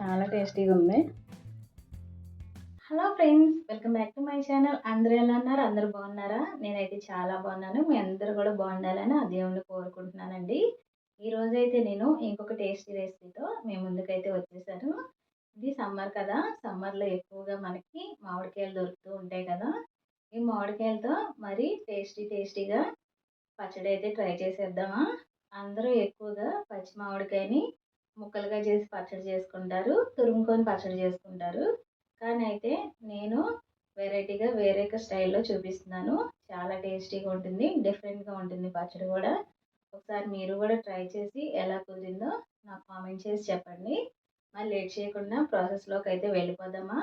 చాలా టేస్టీగా ఉంది. Hello friends welcome back to my channel. అందరూ ఎలా ఉన్నారు? అందరూ బాగున్నారా? నేనైతే చాలా బాగున్నాను. మీ అందరూ కూడా బాగుండాలని ఆ దేవుణ్ణి కోరుకుంటున్నానండి. ఈరోజైతే నేను ఇంకొక టేస్టీ రెసిపీతో మీ ముందుకైతే వచ్చేసాను. ఇది సమ్మర్ కదా. సమ్మర్లో ఎక్కువగా మనకి మామిడికాయలు దొరుకుతూ ఉంటాయి కదా. ఈ మామిడికాయలతో మరి టేస్టీ టేస్టీగా పచ్చడి అయితే ట్రై చేసేద్దామా? అందరూ ఎక్కువగా పచ్చి మామిడికాయని ముక్కలుగా చేసి పచ్చడి చేసుకుంటారు తురుముకొని పచ్చడి చేసుకుంటారు. కానీ అయితే నేను వెరైటీగా వేరే స్టైల్లో చూపిస్తున్నాను. చాలా టేస్టీగా ఉంటుంది డిఫరెంట్గా ఉంటుంది పచ్చడి కూడా. ఒకసారి మీరు కూడా ట్రై చేసి ఎలా కుదిరిందో నాకు కామెంట్ చేసి చెప్పండి. మరి లేట్ చేయకుండా ప్రాసెస్లోకి అయితే వెళ్ళిపోదామా?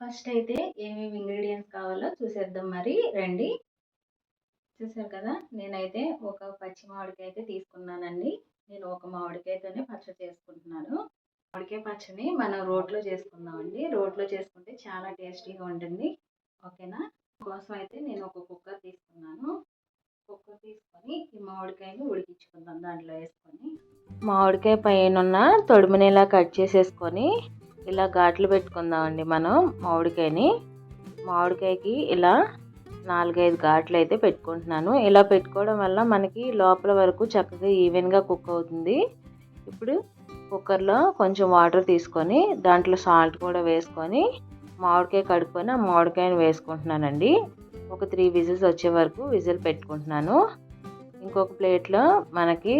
ఫస్ట్ అయితే ఏమేమి ఇంగ్రీడియంట్స్ కావాలో చూసేద్దాం మరి. రండి. చూసారు కదా నేనైతే ఒక పచ్చి మామిడికాయ అయితే తీసుకున్నానండి. నేను ఒక మామిడికాయతోనే పచ్చడి చేసుకుంటున్నాను. మామిడికాయ పచ్చడిని మనం రోట్లో చేసుకుందామండి. రోట్లో చేసుకుంటే చాలా టేస్టీగా ఉంటుంది. ఓకేనా? కోసం అయితే నేను ఒక కుక్కర్ తీసుకున్నాను. కుక్కర్ తీసుకొని ఈ మామిడికాయని ఉడికించుకుందాం దాంట్లో వేసుకొని. మామిడికాయ పైన తొడుముని ఇలా కట్ చేసేసుకొని ఇలా ఘాట్లు పెట్టుకుందామండి మనం మామిడికాయని. మామిడికాయకి ఇలా నాలుగైదు ఘాట్లు అయితే పెట్టుకుంటున్నాను. ఇలా పెట్టుకోవడం వల్ల మనకి లోపల వరకు చక్కగా ఈవెన్గా కుక్ అవుతుంది. ఇప్పుడు కుక్కర్లో కొంచెం వాటర్ తీసుకొని దాంట్లో సాల్ట్ కూడా వేసుకొని మామిడికాయ కడుక్కొని ఆ మామిడికాయను వేసుకుంటున్నానండి. ఒక త్రీ విజిల్స్ వచ్చే వరకు విజిల్ పెట్టుకుంటున్నాను. ఇంకొక ప్లేట్లో మనకి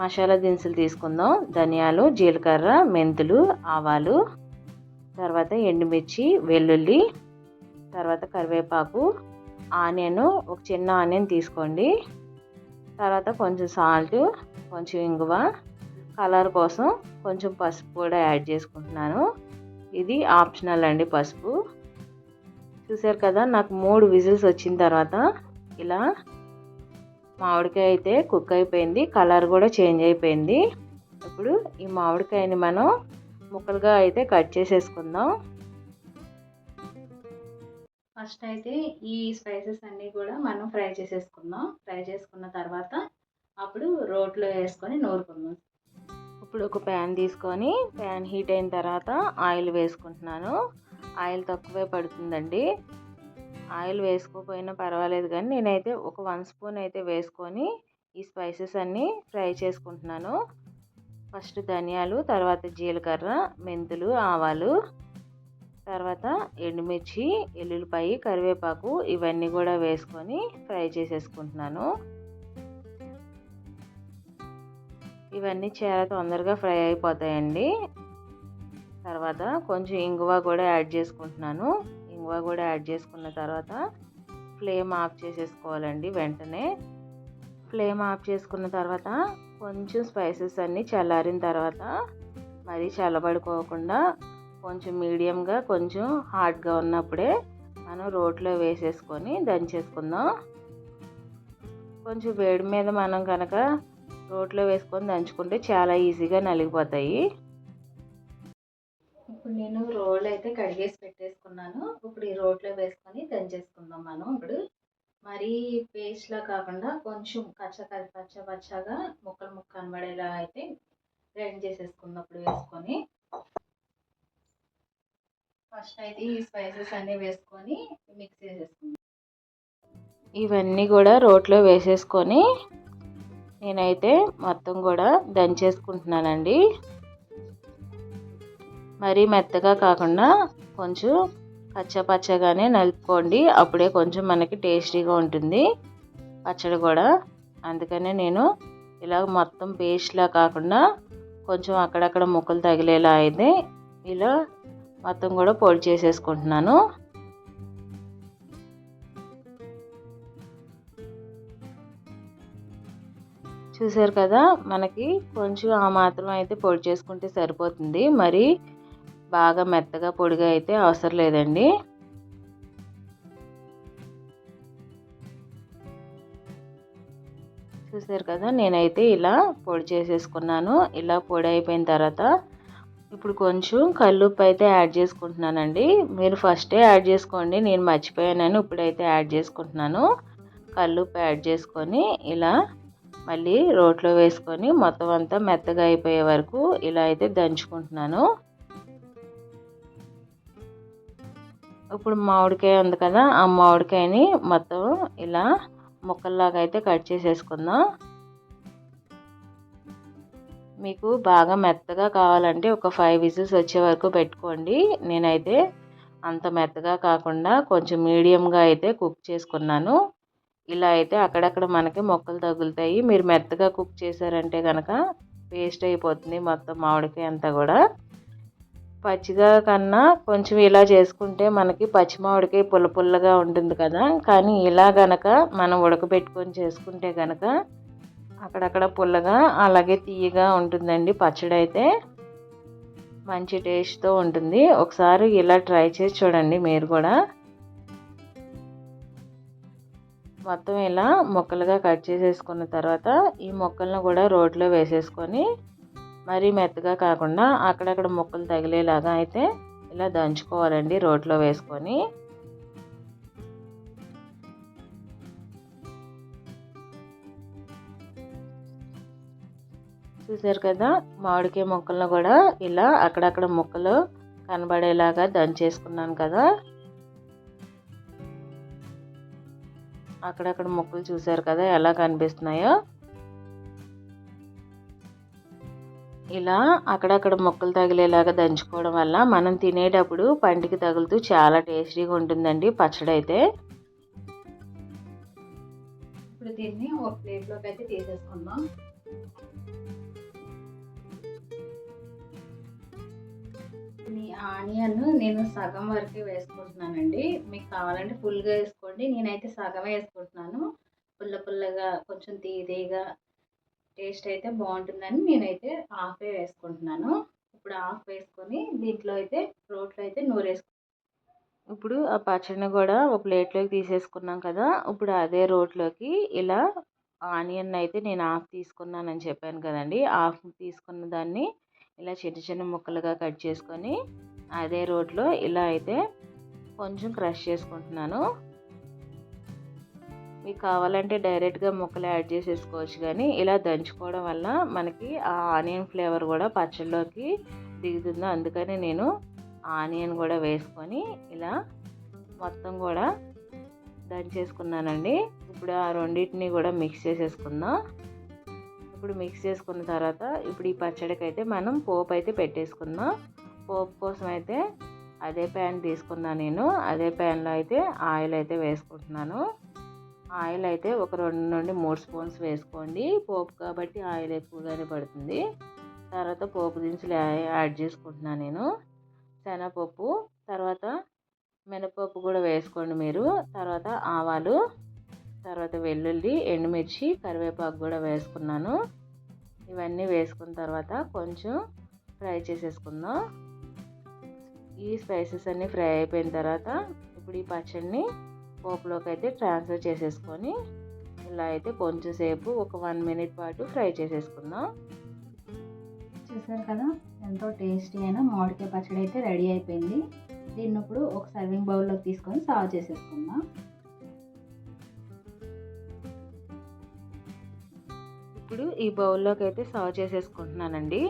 మసాలా దినుసులు తీసుకుందాం. ధనియాలు జీలకర్ర మెంతులు ఆవాలు తర్వాత ఎండుమిర్చి వెల్లుల్లి తర్వాత కరివేపాకు ఆనియన్ ఒక చిన్న ఆనియన్ తీసుకోండి. తర్వాత కొంచెం సాల్ట్ కొంచెం ఇంగువ కలర్ కోసం కొంచెం పసుపు కూడా యాడ్ చేసుకుంటున్నాను. ఇది ఆప్షనల్ అండి పసుపు. చూసారు కదా నాకు మూడు విజిల్స్ వచ్చిన తర్వాత ఇలా మామిడికాయ అయితే కుక్ అయిపోయింది కలర్ కూడా చేంజ్ అయిపోయింది. ఇప్పుడు ఈ మామిడికాయని మనం ముక్కలుగా అయితే కట్ చేసేసుకుందాం. ఫస్ట్ అయితే ఈ స్పైసెస్ అన్నీ కూడా మనం ఫ్రై చేసేసుకుందాం. ఫ్రై చేసుకున్న తర్వాత అప్పుడు రోట్లో వేసుకొని నూరుకుందాం. ఇప్పుడు ఒక ప్యాన్ తీసుకొని ప్యాన్ హీట్ అయిన తర్వాత ఆయిల్ వేసుకుంటున్నాను. ఆయిల్ తక్కువే పడుతుందండి. ఆయిల్ వేసుకోకపోయినా పర్వాలేదు కానీ నేనైతే ఒక వన్ స్పూన్ అయితే వేసుకొని ఈ స్పైసెస్ అన్నీ ఫ్రై చేసుకుంటున్నాను. ఫస్ట్ ధనియాలు తర్వాత జీలకర్ర మెంతులు ఆవాలు. తర్వాత ఎండుమిర్చి ఎల్లుల్లిపాయి కరివేపాకు ఇవన్నీ కూడా వేసుకొని ఫ్రై చేసేసుకుంటున్నాను. ఇవన్నీ చాలా తొందరగా ఫ్రై అయిపోతాయండి. తర్వాత కొంచెం ఇంగువ కూడా యాడ్ చేసుకుంటున్నాను. ఇంగువ కూడా యాడ్ చేసుకున్న తర్వాత ఫ్లేమ్ ఆఫ్ చేసేసుకోవాలండి వెంటనే. ఫ్లేమ్ ఆఫ్ చేసుకున్న తర్వాత కొంచెం స్పైసెస్ అన్నీ చల్లారిన తర్వాత మరీ చల్లబడుకోకుండా కొంచెం మీడియంగా కొంచెం హార్డ్గా ఉన్నప్పుడే మనం రోట్లో వేసేసుకొని దంచేసుకుందాం. కొంచెం వేడి మీద మనం కనుక రోట్లో వేసుకొని దంచుకుంటే చాలా ఈజీగా నలిగిపోతాయి. ఇప్పుడు నేను రోల్ అయితే కడిగేసి పెట్టేసుకున్నాను. ఇప్పుడు ఈ రోట్లో వేసుకొని దంచేసుకుందాం మనం ఇప్పుడు. మరీ పేస్ట్లా కాకుండా కొంచెం కచ్చ పచ్చ పచ్చగా ముక్కలు ముక్క కనబడేలా అయితే గ్రైండ్ చేసేసుకుందాం అప్పుడు వేసుకొని. ఫస్ట్ అయితే ఈ స్పైసెస్ అన్నీ వేసుకొని మిక్స్ చేసేసుకుందాం. ఇవన్నీ కూడా రోట్లో వేసేసుకొని నేనైతే మొత్తం కూడా దంచేసుకుంటున్నానండి. మరీ మెత్తగా కాకుండా కొంచెం పచ్చపచ్చగానే నలుపుకోండి. అప్పుడే కొంచెం మనకి టేస్టీగా ఉంటుంది పచ్చడి కూడా. అందుకనే నేను ఇలా మొత్తం పేస్ట్లా కాకుండా కొంచెం అక్కడక్కడ ముక్కలు తగిలేలా అయితే ఇలా మొత్తం కూడా పొడి చేసేసుకుంటున్నాను. చూసారు కదా మనకి కొంచెం ఆ మాత్రం అయితే పొడి చేసుకుంటే సరిపోతుంది. మరి బాగా మెత్తగా పొడిగా అయితే అవసరం లేదండి. చూసారు కదా నేనైతే ఇలా పొడి చేసేసుకున్నాను. ఇలా పొడి అయిపోయిన తర్వాత ఇప్పుడు కొంచెం కల్లుప్పు అయితే యాడ్ చేసుకుంటున్నానండి. మీరు ఫస్టే యాడ్ చేసుకోండి. నేను మర్చిపోయానని ఇప్పుడైతే యాడ్ చేసుకుంటున్నాను. కల్లుప్పు యాడ్ చేసుకొని ఇలా మళ్ళీ రోట్లో వేసుకొని మొత్తం అంతా మెత్తగా అయిపోయే వరకు ఇలా అయితే దంచుకుంటున్నాను. ఇప్పుడు మామిడికాయ ఉంది కదా ఆ మామిడికాయని మొత్తం ఇలా ముక్కల్లాగా అయితే కట్ చేసేసుకుందాం. మీకు బాగా మెత్తగా కావాలంటే ఒక ఫైవ్ విజిల్స్ వచ్చే వరకు పెట్టుకోండి. నేనైతే అంత మెత్తగా కాకుండా కొంచెం మీడియంగా అయితే కుక్ చేసుకున్నాను. ఇలా అయితే అక్కడక్కడ మనకి మొక్కలు తగులుతాయి. మీరు మెత్తగా కుక్ చేశారంటే కనుక పేస్ట్ అయిపోతుంది మొత్తం మామిడికాయ అంతా కూడా. పచ్చిగా కన్నా కొంచెం ఇలా చేసుకుంటే మనకి పచ్చి మామిడికాయ పుల్ల పుల్లగా ఉంటుంది కదా. కానీ ఇలా గనక మనం ఉడకబెట్టుకొని చేసుకుంటే కనుక అక్కడక్కడ పుల్లగా అలాగే తీయగా ఉంటుందండి. పచ్చడి అయితే మంచి టేస్ట్తో ఉంటుంది. ఒకసారి ఇలా ట్రై చేసి చూడండి మీరు కూడా. మొత్తం ఇలా ముక్కలుగా కట్ చేసేసుకున్న తర్వాత ఈ మొక్కలను కూడా రోట్లో వేసేసుకొని మరీ మెత్తగా కాకుండా అక్కడక్కడ ముక్కలు తగిలేలాగా అయితే ఇలా దంచుకోవాలండి రోట్లో వేసుకొని. చూసారు కదా మామిడికాయ ముక్కలను కూడా ఇలా అక్కడక్కడ ముక్కలు కనబడేలాగా దంచేసుకున్నాను కదా. అక్కడక్కడ ముక్కలు చూసారు కదా ఎలా కనిపిస్తున్నాయో. ఇలా అక్కడక్కడ ముక్కలు తగిలేలాగా దంచుకోవడం వల్ల మనం తినేటప్పుడు పంటికి తగులుతూ చాలా టేస్టీగా ఉంటుందండి పచ్చడి అయితే ఇప్పుడు దీన్ని ఒక ప్లేట్లోకి అయితే తీసేసుకుందాం. ఆనియన్ నేను సగం వరకే వేసుకుంటున్నానండి. మీకు కావాలంటే ఫుల్గా వేసుకోండి. నేనైతే సగమే వేసుకుంటున్నాను. పుల్ల పుల్లగా కొంచెం తీదేగా టేస్ట్ అయితే బాగుంటుందని నేనైతే హాఫే వేసుకుంటున్నాను. ఇప్పుడు హాఫ్ వేసుకొని దీంట్లో అయితే రోట్లో అయితే నూరేసుకుంటాను ఇప్పుడు ఆ పచ్చడిని కూడా ఒక ప్లేట్లోకి తీసేసుకున్నాం కదా! ఇప్పుడు అదే రోట్లోకి ఇలా ఆనియన్ అయితే నేను హాఫ్ తీసుకున్నానని చెప్పాను కదండి. హాఫ్ తీసుకున్న దాన్ని ఇలా చిన్న చిన్న ముక్కలుగా కట్ చేసుకొని అదే రోట్లో ఇలా అయితే కొంచెం క్రష్ చేసుకుంటున్నాను. మీకు కావాలంటే డైరెక్ట్గా ముక్కలు యాడ్ చేసేసుకోవచ్చు కానీ ఇలా దంచుకోవడం వల్ల మనకి ఆ ఆనియన్ ఫ్లేవర్ కూడా పచ్చళ్ళలోకి దిగుతుంది అందుకని నేను ఆనియన్ కూడా వేసుకొని ఇలా మొత్తం కూడా దంచేసుకున్నానండి. ఇప్పుడు ఆ రెండింటిని కూడా మిక్స్ చేసేసుకుందాం. ఇప్పుడు మిక్స్ చేసుకున్న తర్వాత ఇప్పుడు ఈ పచ్చడికి అయితే మనం పోపు అయితే పెట్టేసుకుందాం. పోపు కోసం అయితే అదే ప్యాన్ తీసుకున్నాను నేను. అదే ప్యాన్లో అయితే ఆయిల్ అయితే వేసుకుంటున్నాను. ఆయిల్ అయితే ఒక రెండు నుండి మూడు స్పూన్స్ వేసుకోండి. పోపు కాబట్టి ఆయిల్ ఎక్కువగానే పడుతుంది. తర్వాత పోపు దినుసులు యాడ్ చేసుకుంటున్నాను నేను. శనగపప్పు తర్వాత మినపప్పు కూడా వేసుకోండి మీరు. తర్వాత ఆవాలు తర్వాత వెల్లుల్లి ఎండుమిర్చి కరివేపాకు కూడా వేసుకున్నాను. ఇవన్నీ వేసుకున్న తర్వాత కొంచెం ఫ్రై చేసేసుకుందాం. ఈ స్పైసెస్ అన్నీ ఫ్రై అయిపోయిన తర్వాత ఇప్పుడు ఈ పచ్చడిని పోపులోకి అయితే ట్రాన్స్ఫర్ చేసేసుకొని ఇలా అయితే కొంచెం సేపు ఒక వన్ మినిట్ పాటు ఫ్రై చేసేసుకుందాం. చూసారు కదా ఎంతో టేస్టీ అయిన మామిడికాయ పచ్చడి అయితే రెడీ అయిపోయింది. దీన్ని ఇప్పుడు ఒక సర్వింగ్ బౌల్లోకి తీసుకొని సర్వ్ చేసేసుకుందాం. ఇప్పుడు ఈ బౌల్లోకి అయితే సర్వ్ చేసేసుకుంటున్నానండి.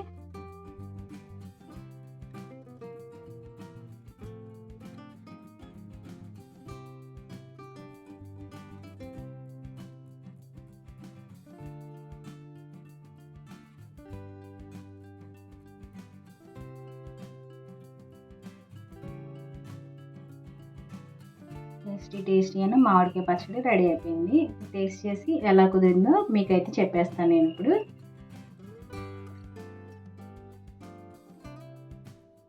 టేస్టీ టేస్టీ అయిన మామిడికాయ పచ్చడి రెడీ అయిపోయింది. టేస్ట్ చేసి ఎలా కుదిరిందో మీకైతే చెప్పేస్తాను నేను ఇప్పుడు.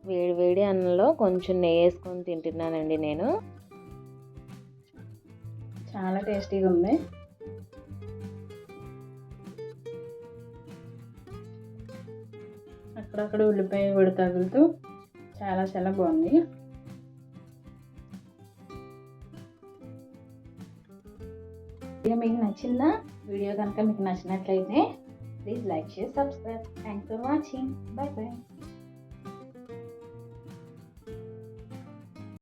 వేడి వేడి అన్నంలో కొంచెం నెయ్యి వేసుకొని తింటున్నానండి నేను. చాలా టేస్టీగా ఉంది. అక్కడక్కడ ఉల్లిపాయ కూడా తగులుతూ చాలా చాలా బాగుంది. వీడియో మీకు నచ్చిందా? వీడియో కనుక మీకు నచ్చినట్లయితే please like share subscribe thanks for watching bye bye